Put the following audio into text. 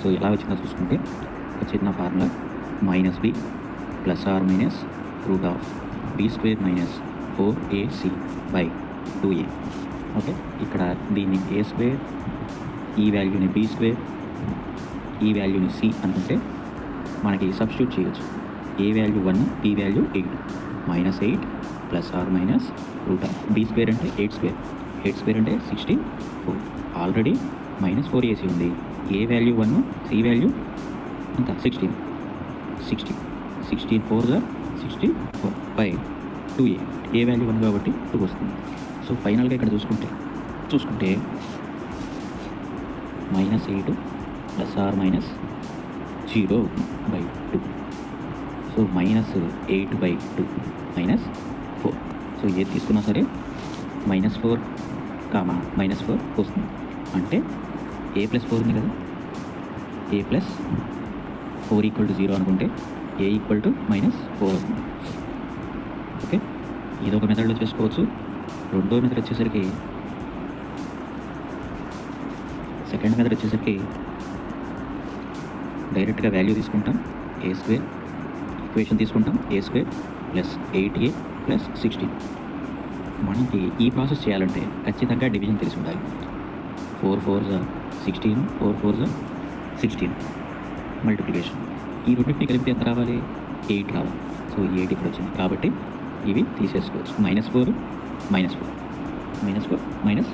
So ఎలా వచ్చిందో చూసుకుంటే వచ్చిన formula minus b plus or minus root of b square minus four ac by two a okay ఇక్కడ దీన్ని ఏ స్క్వేర్ ఈ వాల్యూని బి స్క్వేర్ ఈ వాల్యూని సి అనుకుంటే మనకి సబ్స్టిట్యూట్ చేయొచ్చు. A value one b value eight minus eight plus or minus root of b square అంటే ఎయిట్ స్క్వేర్ ఎయిట్ స్క్వేర్ అంటే sixteen four already minus four ac ఉంది. A value one c value ఎంత sixteen sixteen sixteen ఫోర్గా sixteen four by two a a value one కాబట్టి two వస్తుంది. So ఫైనల్గా ఇక్కడ చూసుకుంటే చూసుకుంటే minus eight plus or minus zero by two so minus eight by two minus four so ఏది తీసుకున్నా సరే minus four comma minus four వస్తుంది. అంటే ఏ ప్లస్ ఫోర్ ఉంది కదా? A plus four equal to zero అనుకుంటే a equal to minus four అవుతుంది okay ఒక మెథడ్లో చేసుకోవచ్చు. రెండో మెథడ్ వచ్చేసరికి సెకండ్ మెథడ్ వచ్చేసరికి డైరెక్ట్గా వాల్యూ తీసుకుంటాం. ఏ స్క్వేర్ ఈక్వేషన్ తీసుకుంటాం. A square plus eight a plus sixteen మనకి ఈ ప్రాసెస్ చేయాలంటే ఖచ్చితంగా డివిజన్ తెలిసి ఉండాలి. Four four sixteen four four sixteen multiplication ఈ రెండింటిని కలిపితే ఎంత రావాలి? ఎయిట్ రావాలి. సో ఎయిట్ ఇక్కడ వచ్చింది. కాబట్టి ఇవి తీసేసుకోవచ్చు. Minus four minus four minus four minus